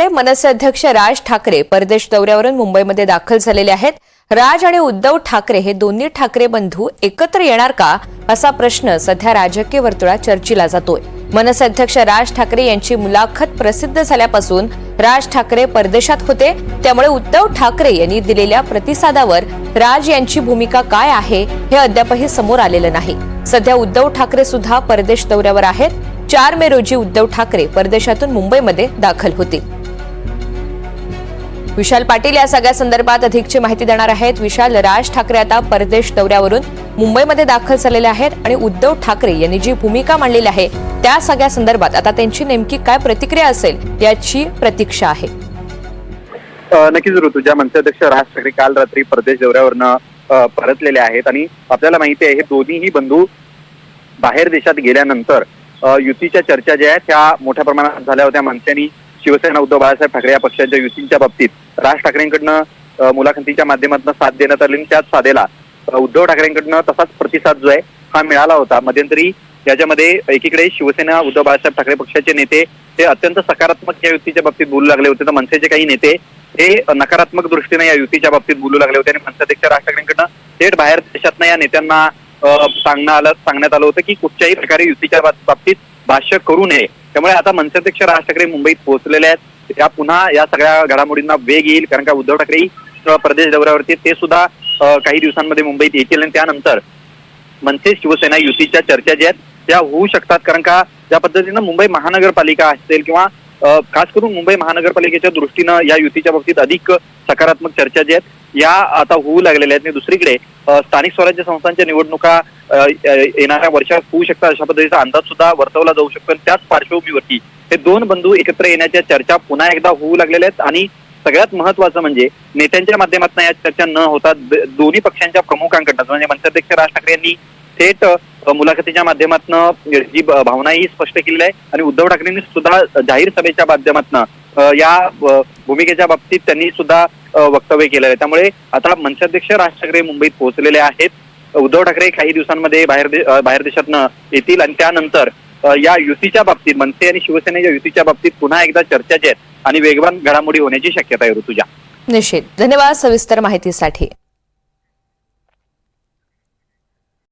दुसरीकडे मनसे अध्यक्ष राज ठाकरे परदेश दौऱ्यावरून मुंबईमध्ये दाखल झालेले आहेत. राज आणि उद्धव ठाकरे हे दोन्ही ठाकरे बंधू एकत्र येणार का असा प्रश्न सध्या राजकीय वर्तुळात चर्चिला जातोय. मनसे अध्यक्ष राज ठाकरे यांची मुलाखत प्रसिद्ध झाल्यापासून राज ठाकरे परदेशात होते. त्यामुळे उद्धव ठाकरे यांनी दिलेल्या प्रतिसादावर राज यांची भूमिका काय आहे हे अद्यापही समोर आलेलं नाही. सध्या उद्धव ठाकरे सुद्धा परदेश दौऱ्यावर आहेत. चार मे रोजी उद्धव ठाकरे परदेशातून मुंबईमध्ये दाखल होतील. विशाल पाटील या सगळ्या संदर्भात अधिकची माहिती देणार आहेत. विशाल राज ठाकरे आता परदेश दौऱ्यावरून मुंबईमध्ये दाखल झालेले आहेत आणि उद्धव ठाकरे यांनी जी भूमिका मांडलेली आहे त्या सगळ्या संदर्भात आता त्यांची नेमकी काय प्रतिक्रिया असेल याची प्रतीक्षा आहे. नक्कीच ऋतुजा मनसे अध्यक्ष राज ठाकरे काल रात्री परदेश दौऱ्यावरनं परतलेले आहेत आणि आपल्याला माहिती आहे हे दोन्हीही बंधू बाहेर देशात गेल्यानंतर युतीच्या चर्चा ज्या आहेत त्या मोठ्या प्रमाणात झाल्या होत्या. मंत्र्यांनी शिवसेना उद्धव बाळासाहेब ठाकरे या पक्षाच्या युतींच्या बाबतीत राज ठाकरेंकडनं मुलाखतीच्या माध्यमातून साथ देण्यात आली त्याच साधेला उद्धव ठाकरेंकडनं तसाच प्रतिसाद जो आहे हा मिळाला होता. मध्यंतरी याच्यामध्ये एकीकडे शिवसेना उद्धव बाळासाहेब ठाकरे पक्षाचे नेते हे अत्यंत सकारात्मक या युतीच्या बाबतीत बोलू लागले होते. तर मनसेचे काही नेते हे नकारात्मक दृष्टीने या युतीच्या बाबतीत बोलू लागले होते आणि मनसे अध्यक्ष राज ठाकरेंकडनं थेट बाहेर देशातनं या नेत्यांना अ, सांगणं आलं सांगण्यात आलं होतं की कुठच्याही प्रकारे युतीच्या बाबतीत भाष्य करू नये. त्यामुळे आता मनसे अध्यक्ष राज ठाकरे मुंबईत पोहोचलेले आहेत. या पुन्हा या सगळ्या घडामोडींना वेग येईल कारण का उद्धव ठाकरे प्रदेश दौऱ्यावरती ते सुद्धा काही दिवसांमध्ये मुंबईत येतील. आणि त्यानंतर मनसे शिवसेना युतीच्या चर्चा ज्या आहेत त्या होऊ शकतात. कारण का ज्या पद्धतीनं मुंबई महानगरपालिका असेल किंवा खास करून मुंबई महानगरपालिकेच्या दृष्टीनं या युतीच्या बाबतीत अधिक सकारात्मक चर्चा ज्या आहेत या आता होऊ लागलेल्या आहेत. आणि दुसरीकडे स्थानिक स्वराज्य संस्थांच्या निवडणुका येणाऱ्या वर्षात होऊ शकतात अशा पद्धतीचा अंदाज सुद्धा वर्तवला जाऊ शकतो. आणि त्याच पार्श्वभूमीवरती हे दोन बंधू एकत्र येण्याच्या चर्चा पुन्हा एकदा होऊ लागलेल्या आहेत. आणि सगळ्यात महत्वाचं म्हणजे नेत्यांच्या माध्यमातून या चर्चा न होता दोन्ही पक्षांच्या प्रमुखांकडनं म्हणजे मनसेअध्यक्ष राज ठाकरे यांनी थेट मुलाखतीच्या माध्यमातून जी भावना ही स्पष्ट केलेली आहे. आणि उद्धव ठाकरेंनी सुद्धा जाहीर सभेच्या माध्यमातून या भूमिकेच्या बाबतीत त्यांनी सुद्धा वक्तव्य केलेलं आहे. त्यामुळे आता मंचाध्यक्ष राज ठाकरे मुंबईत पोहोचलेले आहेत. उद्धव ठाकरे काही दिवसांमध्ये बाहेर दे- बाहेर देशातनं येतील आणि त्यानंतर या युतीच्या बाबतीत मनसे आणि शिवसेनेच्या युतीच्या बाबतीत पुन्हा एकदा चर्चा जी आहेत आणि वेगवान घडामोडी होण्याची शक्यता आहे ऋतुजा. निश्चित. धन्यवाद सविस्तर माहितीसाठी.